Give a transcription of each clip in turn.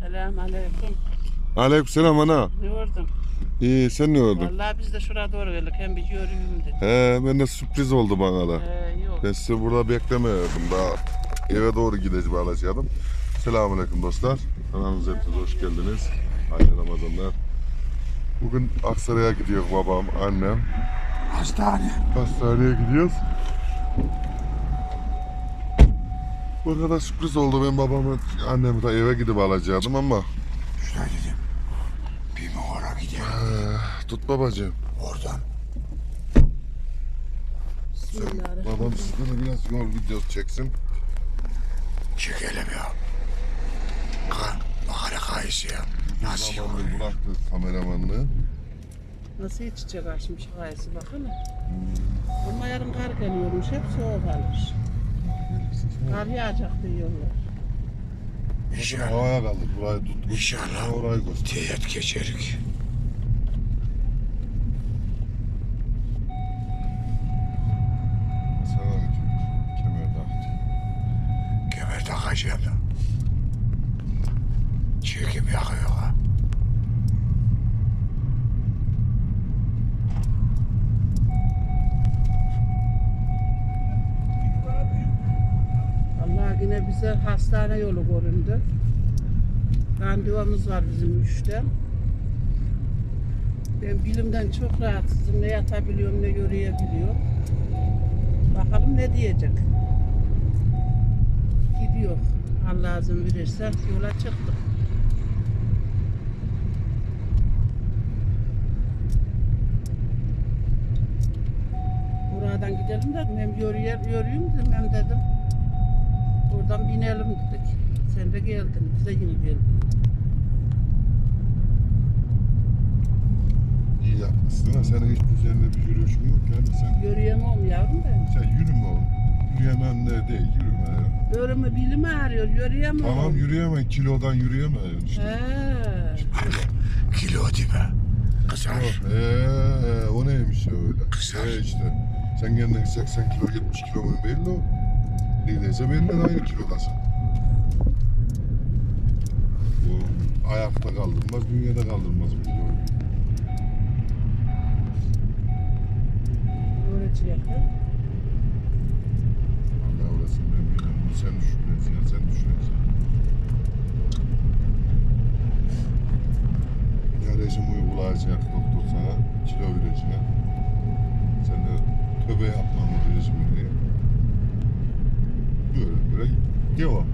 Selam aleyküm. Aleykümselam ana. Ne vurdun? İyi sen ne oldun? Vallahi biz de şuraya doğru geldik. Hem bir göreyim dedik. He ben de sürpriz oldu bana da. Ee, yok. Ben sizi burada beklemiyordum daha eve doğru gideceğim alacaktım. Selamünaleyküm dostlar. Kanalımıza hepiniz hoş geldiniz. Hayırlı Ramazanlar. Bugün Aksaray'a gidiyor babam, annem. Hastane. Hastaneye gidiyoruz. Bu arada sürpriz oldu. Ben babamı, annemi de eve gidip alacaktım ama Şuna gideyim. Bir mağara gideyim. eh, tut babacığım. Oradan. Babam sizden de biraz yol videosu çeksin. Çekelim ya. Kan. Mağara kayısı ya. Nasıl Babam yol? da bıraktı kameramanlığı. Nasıl iç içe kaçmış hikayesi bakın. Ama yarın kar geliyormuş. Hep soğuk alır. Kar yağacak diyorlar. İnşallah. Havaya kaldık. Burayı tut. İnşallah. Orayı göster. Teyit geçerik. Hastane yolu göründü. Randevumuz var bizim üçten. Ben bilimden çok rahatsızım. Ne yatabiliyorum ne yürüyebiliyorum. Bakalım ne diyecek. Gidiyor. Allah izin verirse yola çıktık. Buradan gidelim dedim. Hem yürüyer, yürüyeyim dedim hem dedim. Buradan binelim dedik. Sen de geldin. Biz de yine geldik. İyi yapmışsın ha. Senin hiç üzerinde bir yürüyüşün yok yani. Sen, Yürüyemem yavrum ben. sen yürüme oğlum. Yürüyemem ne değil. Yürüme ya. Bölümü bilim ağrıyor. Yürüyemem. Tamam yürüyemem. Kilodan yürüyemem işte. He. Kilo değil mi? Kızar. Eee o neymiş öyle? Kısar. Ee, işte. Sen kendin 80 kilo 70 kilo mu belli o. Neydeyse benden aynı kilodasın. Bu ayakta kaldırmaz, dünyada kaldırmaz bu kiloyu. Öğretecek ha. Allah orası ben. Bunu sen düşüneceksin sen düşüneceksin. Ya rejim uygulayacak doktor sana, kilo verecek. Sen de tövbe yapma bu rejimini. Böyle böyle devam.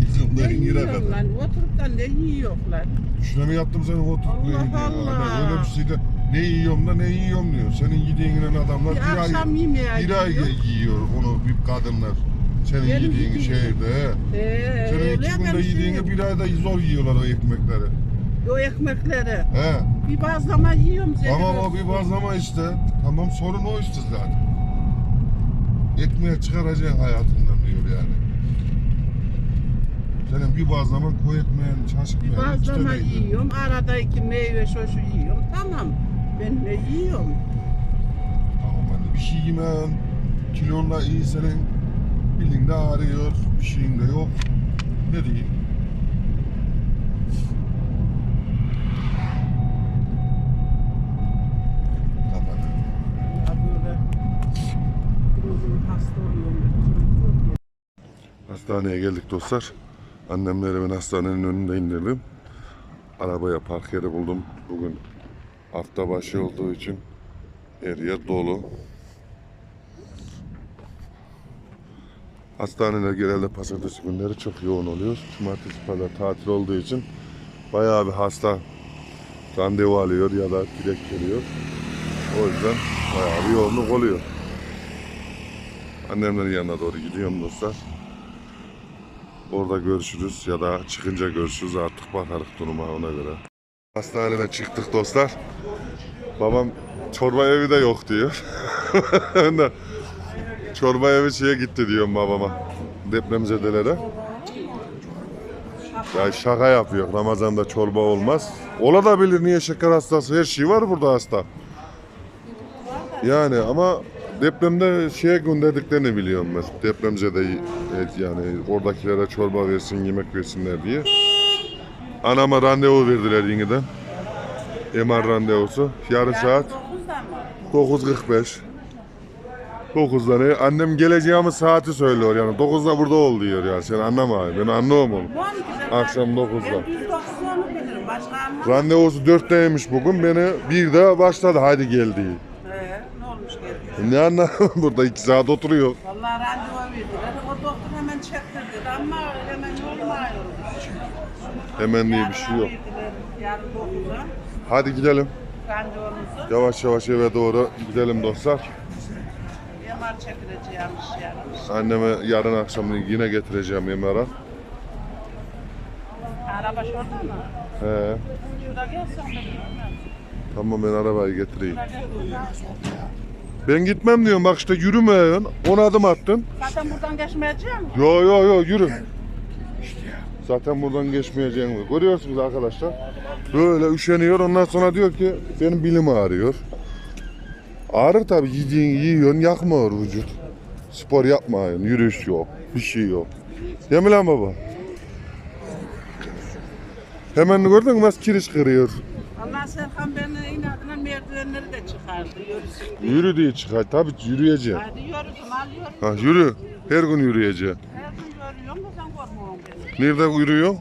Yıkımdan Ne yere yiyorlar? kadar. Oturup da ne yiyorlar? Şuna mı yaptım seni oturup Allah? Allah. Öyle bir şey de ne yiyorum da ne yiyorum diyor. Senin yediğinle adamlar Bir bir, akşam ay, bir ay yiyor. onu bir kadınlar. Senin Benim yediğin yediğim- şeyde. Ee, Senin iki günde yediğini şey- bir ayda zor yiyorlar o ekmekleri. O ekmekleri. He. Bir bazlama yiyorum. Tamam o bir bazlama işte. Tamam sorun o işte zaten. Ekmeğe çıkaracaksın hayatından diyor yani. Senin bir bazlama koy ekmeğin, çarşı Bir bazlama yiyorum. Arada iki meyve şoşu yiyorum. Tamam. Ben ne yiyorum? Tamam de bir şey yemem. Kilonla iyi senin. Bildiğinde ağrıyor. Bir şeyin de yok. Ne diyeyim? Hastaneye geldik dostlar. Annemleri ben hastanenin önünde indirdim. Arabaya park yeri buldum. Bugün hafta başı olduğu için her yer dolu. Hastaneler genelde pazartesi günleri çok yoğun oluyor. Cumartesi pazar tatil olduğu için bayağı bir hasta randevu alıyor ya da dilek geliyor. O yüzden bayağı bir yoğunluk oluyor. Annemlerin yanına doğru gidiyorum dostlar. Orada görüşürüz ya da çıkınca görüşürüz artık bakarız duruma ona göre. Hastaneden çıktık dostlar. Babam çorba evi de yok diyor. çorba evi şeye gitti diyorum babama. Depremzedelere. Ya şaka yapıyor. Ramazan'da çorba olmaz. Ola da bilir niye şeker hastası. Her şey var burada hasta. Yani ama depremde şeye gönderdiklerini biliyorum ben. Depremzede e, yani oradakilere çorba versin, yemek versinler diye. Anama randevu verdiler yeniden. MR randevusu. Yarın saat 9'da mı? 9.45. 9'da ne? Annem geleceğimi saati söylüyor yani. 9'da burada ol diyor ya. Sen anlamayın. Ben anlamam onu. 12'de Akşam ben- 9'da. Ben düz 9'da onu bilirim. Başka anlamam. Randevusu 4'teymiş bugün. Beni bir de başladı. Haydi gel diye. Ee, ne olmuş geliyor? Ne anlamam burada 2 saat oturuyor. Vallahi randevu verdiler. O doktor hemen çektirdi ama hemen olmuyormuş. Hemen diye bir şey yok. verdiler, Yarın 9'da Hadi gidelim. randevumuzu. Yavaş yavaş eve doğru gidelim dostlar. MR çekileceğimiş yarın. Anneme yarın akşam yine getireceğim yemeğe. Araba şurada mı? He. Şurada gitmem. Tamam ben arabayı getireyim. Şurada gel. Ben gitmem diyorum bak işte yürümeyin. 10 adım attın. Zaten buradan geçmeyeceğim. Yo yo yo yürü. Zaten buradan geçmeyeceğim. Görüyorsunuz arkadaşlar. Böyle üşeniyor ondan sonra diyor ki benim bilim ağrıyor. Ağrır tabi yediğin yiyorsun yakmıyor vücut. Spor yapmayın, yürüyüş yok, bir şey yok. Değil mi lan baba? Hemen gördün mü nasıl kiriş kırıyor. Allah Serkan beni inadına merdivenleri de çıkardı. Yürüsün diye. Yürü diye çıkar. Tabi yürüyeceksin. Hadi yürüdüm alıyorum. Ha, yürü. Her gün yürüyeceksin. Her gün yürüyorum da sen korkmuyorsun beni. Nerede yürüyorsun?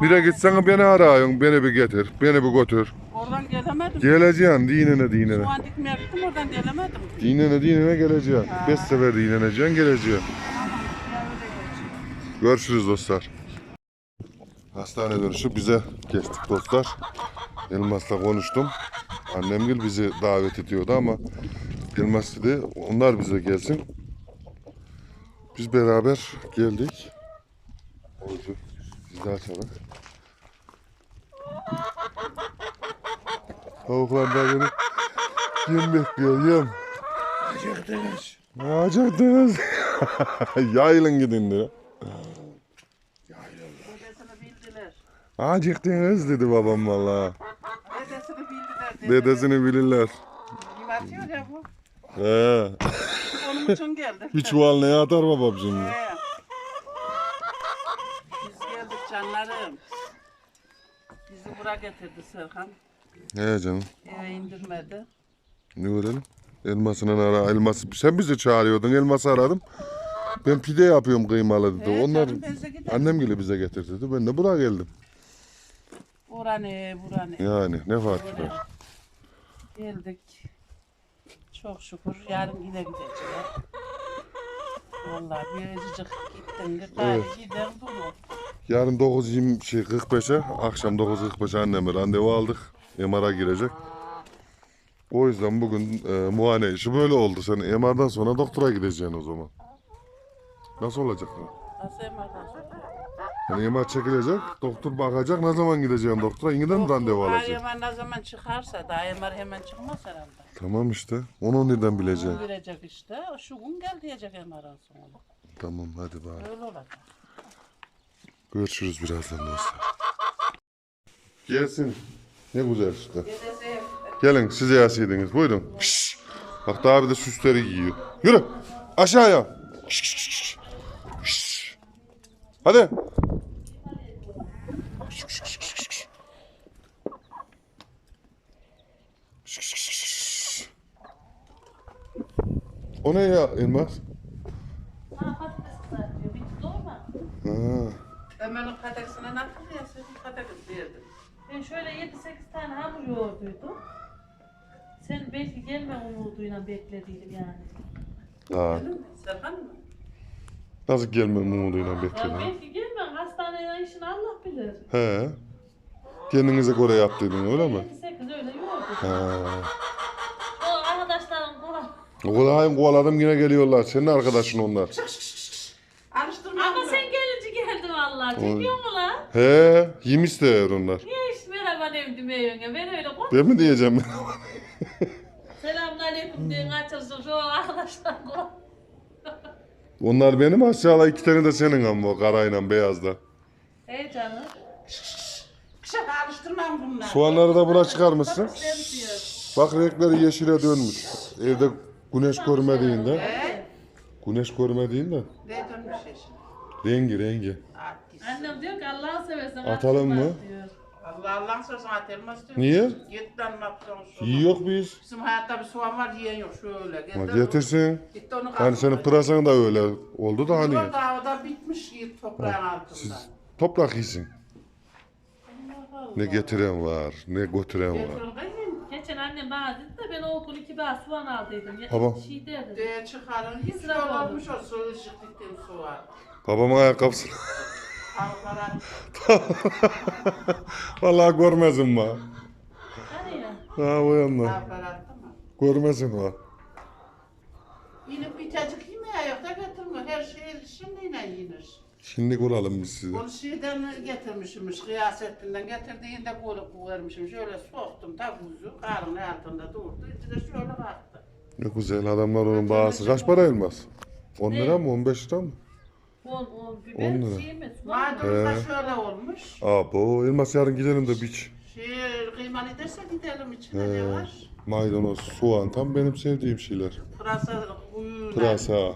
Nereye gitsen beni arıyorsun. Beni bir getir. Beni bir götür. Oradan gelemedim. Geleceksin dinine dinine. Şu an dikmeye gittim oradan gelemedim. Dinine dinine geleceksin. Beş sefer dinleneceksin geleceksin. Görüşürüz dostlar. Hastane dönüşü bize geçtik dostlar. Elmas'la konuştum. Annemgil bizi davet ediyordu ama Elmas dedi onlar bize gelsin. Biz beraber geldik. Oydu. Biz de açalım. Tavuklar da beni yem bekliyor yem. Acıktınız. Ne yapacaktınız? Yayılın gidin diyor. Dedesini bildiler. Acıktınız dedi babam valla. Dedesini bildiler. Dede. Dedesini bilirler. Kim atıyor ya bu? He. Onun için geldik. Bir çuval neye atar babam şimdi? He. Biz geldik canlarım. Bizi buraya getirdi Serkan. He canım. Eve indirmedi. Ne görelim? Elmasını ara. Elması. Sen bizi çağırıyordun. Elması aradım. Ben pide yapıyorum kıymalı dedi. He, Onlar canım, annem gibi bize getirdi. Ben de buraya geldim. Buranı, buranı. Yani ne fark var? Geldik. Çok şükür. Yarın yine gideceğiz. Vallahi bir azıcık gittin mi gari gider durur. Yarın 9.20 şey 45'e akşam 9.45'e anneme randevu aldık. MR'a girecek. O yüzden bugün e, muayene işi böyle oldu. Sen MR'dan sonra doktora gideceksin o zaman. Nasıl olacak lan? Nasıl emardan sonra? Yani MR çekilecek, doktor bakacak ne zaman gideceğim doktora, yeniden mi randevu alacak? Hemen ne zaman çıkarsa da emar hemen çıkmaz herhalde. Tamam işte, onu nereden bileceksin? Girecek işte. Şu gün gel diyecek emardan sonra. Tamam hadi bari. Öyle olacak. Görüşürüz birazdan dostlar. Gelsin. Ne güzel işte. Gelin size yasiydiniz. Buyurun. Şşş. Bak daha bir de süsleri giyiyor. Yürü. Aşağıya. Şşş. Şşş. Hadi. Şşş, şşş, şşş, şşş. Şşş, şşş, şşş. O ne ya Elmas? Ha. Ömer'in kadesine nakıl ya senin kadeniz verdim. Ben şöyle 7-8 tane hamur yoğurduydum. Sen belki gelme umuduyla beklediydim yani. Ha. Serkan mı? Nasıl gelmem umuduyla Ya bekledim. belki gelme hastaneye işini Allah bilir. He. Kendinize göre yaptıydın öyle mi? 7-8 öyle yoğurdum. Ha. O kadar kovaladım yine geliyorlar. Senin arkadaşın onlar. Alıştırma Ama sen gelince geldi vallahi. Çekiyor mu lan? He, yemiş de onlar. Niye hiç merhaba dedim ya Ben öyle koy. Ben mi diyeceğim? Selamun aleyküm diye kaçırsın şu arkadaşlar koy. onlar benim aşağıda iki tane de senin ama o karayla beyazda. Hey canım. Kışa alıştırmam bunlar. Soğanları da buna çıkarmışsın. Bak renkleri yeşile dönmüş. Evde güneş görmediğinde. Güneş görmediğinde. Ne dönmüş eşin? Rengi rengi. Annem diyor ki Allah'ı seversen Atalım mı? diyor. Allah Allah sözü atılmaz diyor. Niye? Ne yapıyorsun şu? Yiyor biz. Bizim hayatta bir soğan var yiyen yok şöyle. Ha, de- getirsin. Git de onu Hani senin pırasan da öyle oldu da hani. Orada o da bitmiş yiğit toprağın altında. Toprak yiyin. Allah Allah. Ne getiren var, ne götüren var. Geçen annem bana dedi de ben o gün iki bağ soğan aldıydım. Ya, Tamam. Şey derdi. Diye çıkarın. Hiç İsraf yol oldu. olmuş o su ışık diktiğim soğan. Babamın ayakkabısını. Tavuklara Vallahi görmezim ma. Hani ya. Ha o yanına. tavuklara attı mı? Görmezim ha. Yine bir çocuk yemeği yok da getirmiyor. Her şey şimdiyle yenir. Şimdi kuralım biz size. Onu şeyden getirmişmiş, kıyasetinden getirdiğinde koyup vermişim. Şöyle soktum da kuzu, karnın altında durdu. İçi de şöyle kalktı. Ne güzel adamlar onun bağısı. Kaç para elmas? 10 lira mı 15 lira mı? 10 10 biber On lira. şey mi? He. şöyle olmuş. Abo elmas yarın gidelim de biç. Şey, kıymalı derse gidelim içine He. ne var? Maydanoz, soğan tam benim sevdiğim şeyler. Pırasa kuyuyla. Pırasa.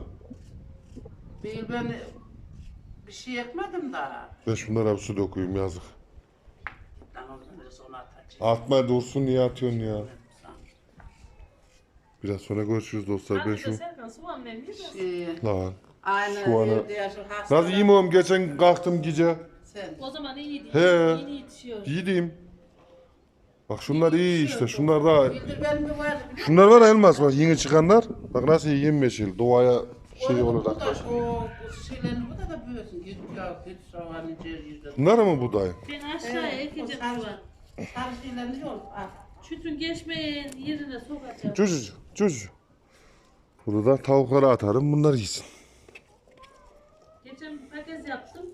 Bir ben bir şey ekmedim daha. Ben şunlara bir su döküyüm yazık. Lan oradan neresi onu atacağım. Atma dursun niye atıyorsun ya? Biraz sonra görüşürüz dostlar. Ben şu... Serkan soğan? Şey, Lan. aynı Şu ana- evde yaşlı hasta. Nasıl yiyeyim geçen kalktım gece. Sen. O zaman iyiydi. He. Yeni yetişiyor. Yedim. Bak şunlar iyi işte. Şunlar da Bildir benim de var. Şunlar var ya elmas var yeni çıkanlar. Bak nasıl yemyeşil doğaya şey olarak. Bu da o bu şeylerin bu da da büyüsün. Git ya git cer yüzde. Bunlar mı buğday? Ben aşağıya ekeceğim soğan. Sarı şeylerini yok. Al. Çütün geçmeyen yerine sokacağım. Cücücü, cücücü. Burada tavuklara atarım bunlar yesin. Geçen paket yaptım.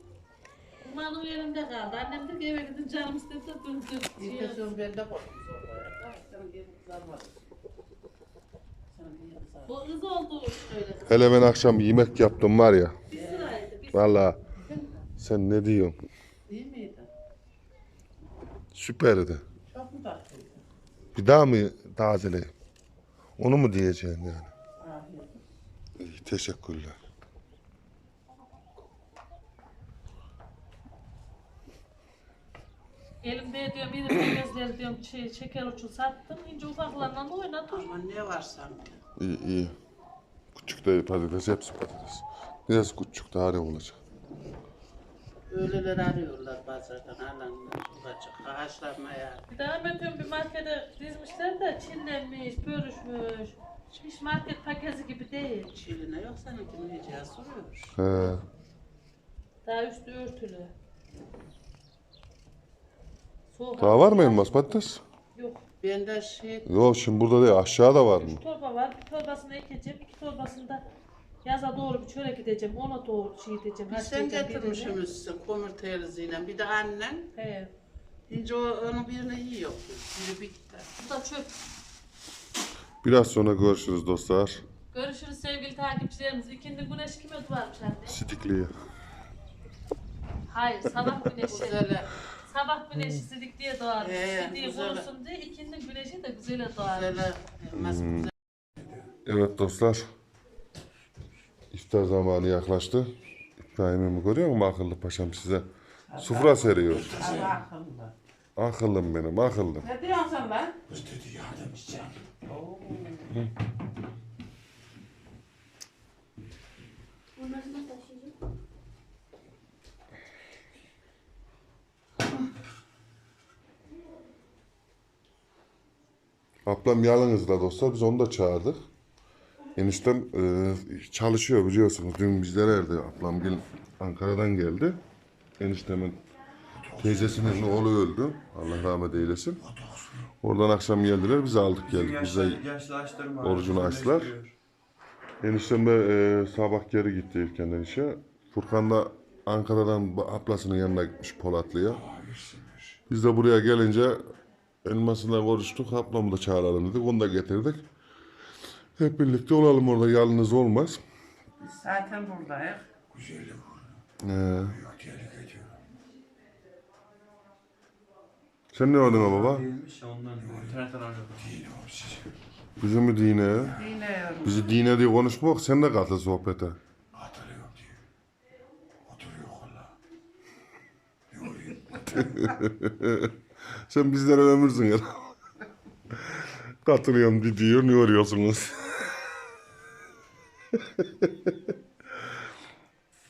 Umarım elimde kaldı. Annem dedi ki eve gidin canım istedi de döndüm. Bir de son bende koydum sobaya. Ah, sen gel kızarma. Bu hız oldu. Hele ben akşam yemek yaptım var ya. Bir sıraydı. Bir Vallahi sen ne diyorsun? İyi miydi? Süperdi. Çok mu tatlıydı? Bir daha mı tazeleyeyim? Onu mu diyeceksin yani? Afiyet. İyi, teşekkürler. Elimde diyorum bir pakezleri diyorum şey, şeker uçu sattım. İnce ufaklarla oynatıyorum. Ama ne var sende? İyi iyi. Küçük de patates hepsi patates. Biraz küçük daha ne olacak? Öyleleri arıyorlar pazardan alanlar. Olacak. Haşlanmaya. Daha ben bir markete dizmişler de çinlenmiş, bölüşmüş. Hiç market paketi gibi değil. Çiline yok seninkini yiyeceğiz soruyor. He. Daha üstü örtülü. Soğuk. Daha var mı elmas patates? Yok. Bende şey Yok şimdi burada değil aşağıda var mı? Üç torba var. Bir torbasını ekeceğim. iki torbasında yaza doğru bir çörek gideceğim. Ona doğru şey edeceğim. bir sen haşlayacağım birini. getirmişsin komür teyliziyle. Bir de annen. He. İnce o, onun birini yiyor. Biri bitti. Bu da çöp. Biraz sonra görüşürüz dostlar. Görüşürüz sevgili takipçilerimiz. İkindi güneş kime duvarmış anne? Sidikli'ye. Hayır sabah güneşi. Güzel. Sabah güneşi sidik diye doğar. Ee, Sidiği güzel. korusun diye ikindi güneşi de güzel doğar. Güzel. Elmas güzel. Evet dostlar. İftar zamanı yaklaştı. İbrahim'imi görüyor musun akıllı paşam size? Sufra seriyor. Allah akıllı. Akıllım benim akıllım. Ne diyorsun sen lan? Kız dedi yardım edeceğim. Ablam yalnızla dostlar biz onu da çağırdık. Eniştem e, çalışıyor biliyorsunuz. Dün bizlerdi. Ablam gel Ankara'dan geldi. Eniştemin teyzesinin oğlu öldü. Allah rahmet eylesin. Oradan akşam geldiler. Biz aldık geldik. Bize orucunu açtılar. Eniştem de e, sabah geri gitti ilkenden işe. Furkan da Ankara'dan ablasının yanına gitmiş Polatlı'ya. Biz de buraya gelince elmasından konuştuk. Ablamı da çağıralım dedik. Onu da getirdik. Hep birlikte olalım orada. Yalnız olmaz. Zaten buradayız. Güzelim. Ee, sen ne oldun baba? Değilmiş ya ondan. İnternetten aradım. Değil oğlum size. Bizi mi dine? Dine. Bizi dine diye konuşmak sen de katıl sohbete. Hatırlıyorum diyor. Oturuyor valla. Yoruyor. Sen bizlere ömürsün ya. Katılıyorum bir diyor ne arıyorsunuz?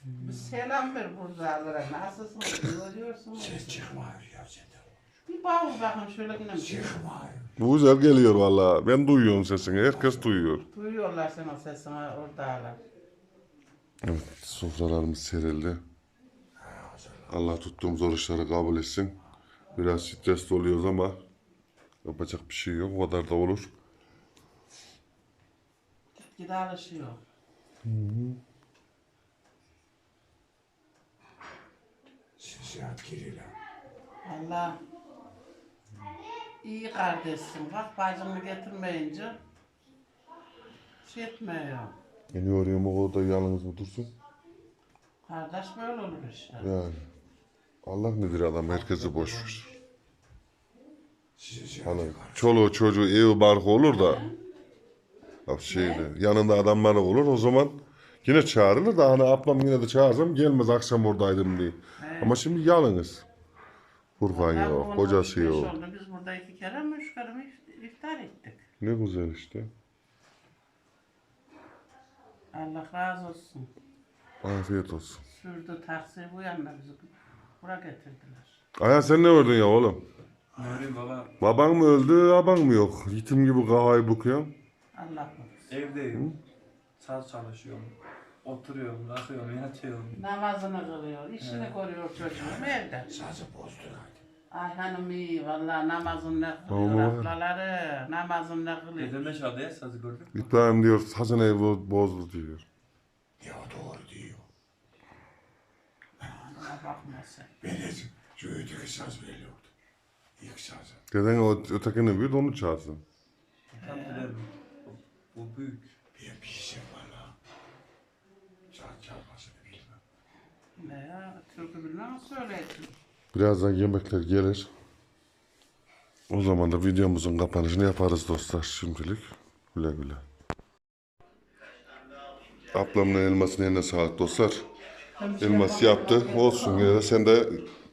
Bir selam ver buradalara. Nasılsınız? Görüyorsunuz. Ses çıkmıyor ya senden. Bir bağır bakın şöyle yine. Çıkmıyor. Bu güzel geliyor valla. Ben duyuyorum sesini. Herkes duyuyor. Duyuyorlar senin sesini oradalar. Evet, sofralarımız serildi. Allah tuttuğumuz oruçları kabul etsin. Biraz stresli oluyoruz ama yapacak bir şey yok. O kadar da olur. Gide alışıyor. Sesiyat giriyor. Allah iyi kardeşsin. Bak bacını getirmeyince şey etmiyor. Beni arıyorum o kadar yalnız mı dursun? Kardeş böyle olur işte. Yani. Allah nedir adam herkesi boş ver. Hani çoluğu çocuğu evi barkı olur da ya şeyde, yanında adamları olur o zaman yine çağırılır da hani ablam yine de çağırsam gelmez akşam oradaydım diye. Ama şimdi yalnız. Furkan Ya yok, kocası yok. Biz burada iki kere mi üç kere mi ift- iftar ettik. Ne güzel işte. Allah razı olsun. Afiyet olsun. Sürdü taksi bu yanına bizi buraya getirdiler. Aya sen ne ördün ya oğlum? Ne öyle baba? Baban mı öldü, baban mı yok? Yitim gibi kahayı bıkıyorsun. Allah korusun. Evdeyim. Saz çalışıyorum. Oturuyorum, kalkıyorum, yatıyorum. Namazını kılıyor, işini görüyor çocuğum evde. Sazı bozdu. Ay hanım iyi vallahi namazını ne Aman. kılıyor ablaları. Namazını ne kılıyor. Dedem de çaldı ya sazı gördün mü? İbrahim diyor, bo- bozdu diyor. Ya doğru diyor. Bana bakma sen. Ben de şu öteki saz veriyordu. İlk sazı. Deden o ötekini büyüdü onu dedem. Bu, büyük. Bir işim var la. Saz çalmasını bilmem. Ne ya türkü bilmem söylesin. Birazdan yemekler gelir. O zaman da videomuzun kapanışını yaparız dostlar şimdilik. Güle güle. Ablamın elmasının eline sağlık dostlar. Elmas yaptı. Olsun de sen de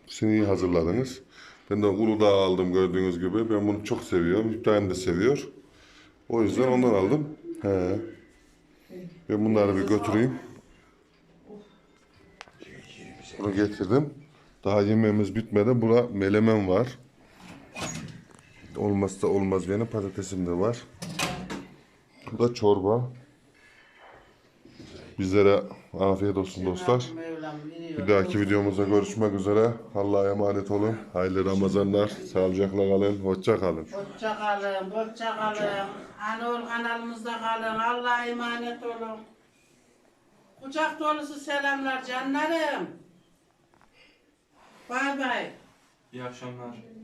seni iyi hazırladınız. Ben de Uludağ aldım gördüğünüz gibi. Ben bunu çok seviyorum. İbrahim de seviyor. O yüzden ondan aldım. He. Ben bunları bir götüreyim. Bunu getirdim. Daha yemeğimiz bitmedi. Bura melemen var. Olmazsa olmaz benim patatesim de var. Bu da çorba. Bizlere afiyet olsun dostlar. Bir dahaki videomuzda görüşmek üzere. Allah'a emanet olun. Hayırlı Ramazanlar. Sağlıcakla kalın. Hoşça kalın. Hoşça kalın, hoşça kalın. Anol kanalımızda kalın. Allah'a emanet olun. Kucak dolusu selamlar canlarım. Bay bay. İyi akşamlar.